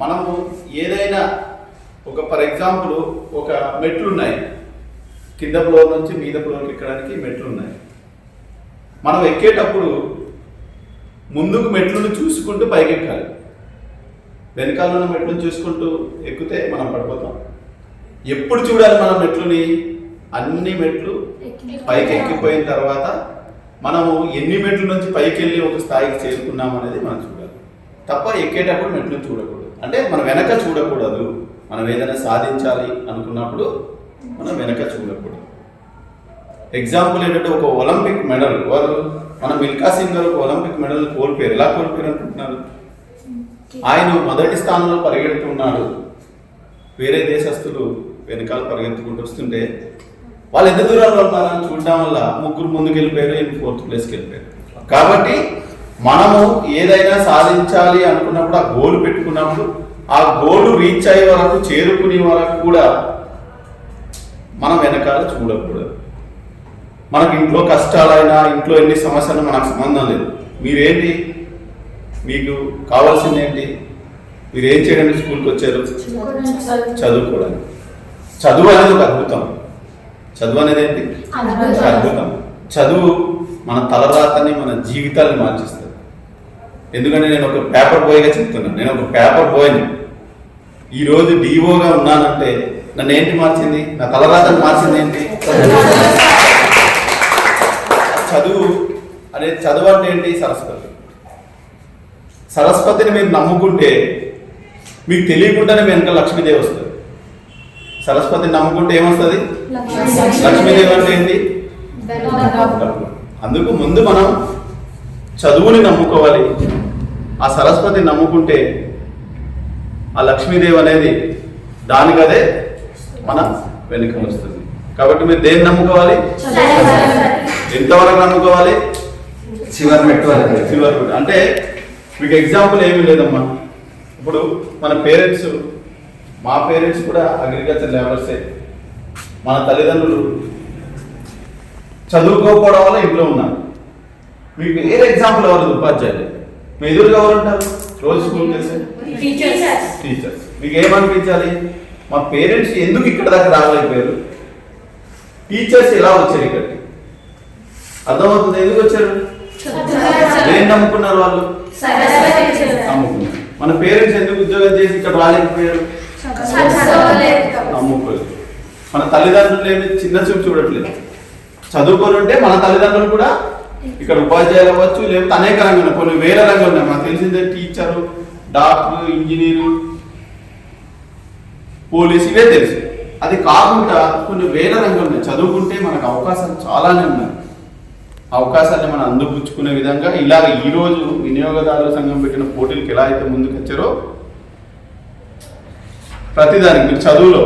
మనము ఏదైనా ఒక ఫర్ ఎగ్జాంపుల్ ఒక మెట్లు ఉన్నాయి కింద ఫ్లోర్ నుంచి మీద ఫ్లోర్కి ఎక్కడానికి మెట్లు ఉన్నాయి మనం ఎక్కేటప్పుడు ముందుకు మెట్లను చూసుకుంటూ పైకి ఎక్కాలి వెనకాల ఉన్న మెట్లను చూసుకుంటూ ఎక్కితే మనం పడిపోతాం. ఎప్పుడు చూడాలి మనం మెట్లుని? అన్ని మెట్లు పైకి ఎక్కిపోయిన తర్వాత మనము ఎన్ని మెట్ల నుంచి పైకి వెళ్ళి ఒక స్థాయికి చేరుకున్నాం అనేది మనం చూడాలి. తప్ప ఎక్కేటప్పుడు మెట్లను చూడకూడదు. అంటే మనం వెనక చూడకూడదు. మనం ఏదైనా సాధించాలి అనుకున్నప్పుడు మనం వెనక చూడకూడదు. ఎగ్జాంపుల్ ఏంటంటే ఒక ఒలింపిక్ మెడల్ వారు మన మిల్కా సింగ్ గారు ఒలింపిక్ మెడల్ కోల్పోయారు. ఎలా కోల్పోయారు అనుకుంటున్నారు? ఆయన మొదటి స్థానంలో పరిగెడుతున్నాడు. వేరే దేశస్తులు వెనకాల పరిగెత్తుకుంటూ వస్తుంటే వాళ్ళు ఎంత దూరాలు ఉన్నారని చూడడం వల్ల ముగ్గురు ముందుకు వెళ్ళిపోయారు ఈయన ఫోర్త్ ప్లేస్కి వెళ్ళిపోయారు. కాబట్టి మనము ఏదైనా సాధించాలి అనుకున్నప్పుడు ఆ గోల్ పెట్టుకున్నప్పుడు ఆ గోల్ రీచ్ అయ్యే వరకు చేరుకునే వరకు కూడా మనం వెనకాల చూడకూడదు. మనకి ఇంట్లో కష్టాలైనా ఇంట్లో ఎన్ని సమస్యలు మనకు సంబంధం లేదు. మీరేంటి? మీకు కావాల్సింది ఏంటి? మీరు ఏం చేయడానికి స్కూల్కి వచ్చారు? చదువుకోవడానికి. చదువు అనేది ఒక అద్భుతం. చదువు అనేది ఏంటి? అద్భుతం. చదువు మన తలరాతని మన జీవితాన్ని మార్చిస్తుంది. ఎందుకంటే నేను ఒక పేపర్ బాయ్గా చెప్తున్నాను. నేను ఒక పేపర్ బాయ్ని ఈరోజు డిఓగా ఉన్నానంటే నన్ను ఏంటి మార్చింది? నా తలరాతని మార్చింది ఏంటి? చదువు. అనేది చదువు అంటే ఏంటి? సరస్వతి. సరస్వతిని మీరు నమ్ముకుంటే మీకు తెలియకుండానే వెనక లక్ష్మీదేవి వస్తుంది. సరస్వతిని నమ్ముకుంటే ఏమొస్తుంది? లక్ష్మీదేవి. అంటే ఏంటి? అందుకు ముందు మనం చదువుని నమ్ముకోవాలి. ఆ సరస్వతిని నమ్ముకుంటే ఆ లక్ష్మీదేవి అనేది దానికదే మన వెనుక వస్తుంది. కాబట్టి మీరు దేన్ని నమ్ముకోవాలి? ఎంతవరకు నమ్ముకోవాలి? చివరి మెట్టు వరకు. చివరి. అంటే మీకు ఎగ్జాంపుల్ ఏమీ లేదమ్మా. ఇప్పుడు మన పేరెంట్స్ మా పేరెంట్స్ కూడా అగ్రికల్చర్ లేబర్సే మన తల్లిదండ్రులు చదువుకోకపోవడం వల్ల ఇంట్లో ఉన్నారు. మీకు వేరే ఎగ్జాంపుల్ ఎవరు ఉపాధ్యాయులు. మీ ఎదురుగా ఎవరు ఉంటారు రోజు స్కూల్కి వెళ్తే టీచర్స్ మీకు ఏమనిపించాలి మా పేరెంట్స్ ఎందుకు ఇక్కడ దాకా రాలేకపోయారు? టీచర్స్ ఎలా వచ్చారు ఇక్కడికి? అర్థమవుతుంది ఎందుకు వచ్చారు? ఏం నమ్ముకున్నారు వాళ్ళు? నమ్ముకున్నారు. మన పేరెంట్స్ ఎందుకు ఉద్యోగం చేసి ఇక్కడ రాలేకపోయారు? నమ్ముకోలేదు. మన తల్లిదండ్రులు ఏమి చిన్న చూపు చూడట్లేదు. చదువుకొని ఉంటే మన తల్లిదండ్రులు కూడా ఇక్కడ ఉపాధ్యాయులు అవ్వచ్చు లేకపోతే అనేక రంగంలో కొన్ని వేరే రంగం ఉన్నాయి. మనకు తెలిసిందే టీచరు డాక్టర్ ఇంజనీరు పోలీస్ ఇవే తెలుసు. అది కాకుండా కొన్ని వేల రంగం ఉన్నాయి. చదువుకుంటే మనకు అవకాశాలు చాలానే ఉన్నాయి. అవకాశాన్ని మనం అందిపుచ్చుకునే విధంగా ఇలాగ ఈరోజు వినియోగదారుల సంఘం పెట్టిన పోటీలకు ఎలా అయితే ముందుకు వచ్చారో ప్రతిదానికి మీరు చదువులో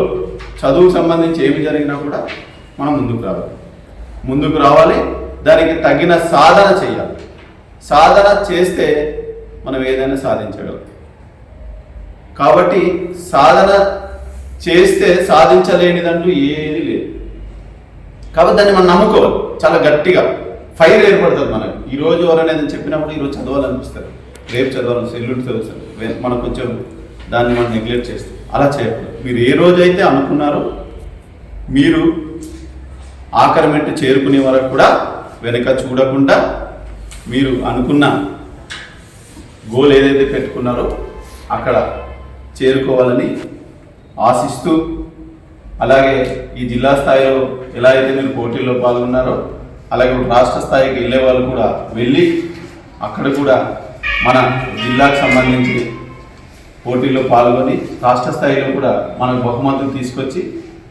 చదువుకు సంబంధించి ఏమి జరిగినా కూడా మనం ముందుకు రావాలి. ముందుకు రావాలి. దానికి తగిన సాధన చేయాలి. సాధన చేస్తే మనం ఏదైనా సాధించగలం. కాబట్టి సాధన చేస్తే సాధించలేనిదంటూ ఏది లేదు. కాబట్టి దాన్ని మనం నమ్ముకోవాలి. చాలా గట్టిగా. ఫైర్ ఏర్పడుతుంది మనకు. ఈ రోజు ఎవరైనా చెప్పినప్పుడు ఈరోజు చదవాలనిపిస్తారు రేపు చదవాలనిపిస్తుంది ఎల్లుండి చదువుతారు. మనం కొంచెం దాన్ని మనం నెగ్లెక్ట్ చేస్తాం అలా చేయకూడదు. మీరు ఏ రోజైతే అనుకున్నారో మీరు ఆకరమెంట్ చేరుకునే వరకు కూడా వెనక చూడకుండా మీరు అనుకున్న గోల్ ఏదైతే పెట్టుకున్నారో అక్కడ చేరుకోవాలని ఆశిస్తూ అలాగే ఈ జిల్లా స్థాయిలో ఎలా అయితే మీరు పోటీల్లో పాల్గొన్నారో అలాగే రాష్ట్ర స్థాయికి వెళ్ళే వాళ్ళు కూడా వెళ్ళి అక్కడ కూడా మన జిల్లాకు సంబంధించి పోటీల్లో పాల్గొని రాష్ట్ర స్థాయిలో కూడా మనకు బహుమతులు తీసుకొచ్చి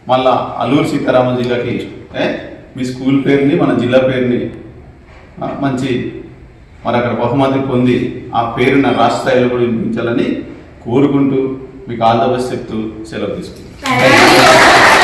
మళ్ళా అల్లూరు సీతారామ జిల్లాకి ఏ, మీ స్కూల్ పేరుని మన జిల్లా పేరుని మంచి మరి అక్కడ బహుమతి పొంది ఆ పేరున రాష్ట్ర స్థాయిలో కూడా వినిపించాలని కోరుకుంటూ మీకు ఆల్ ద బెస్ట్ చెప్తూ సెలవు తీసుకుంటాను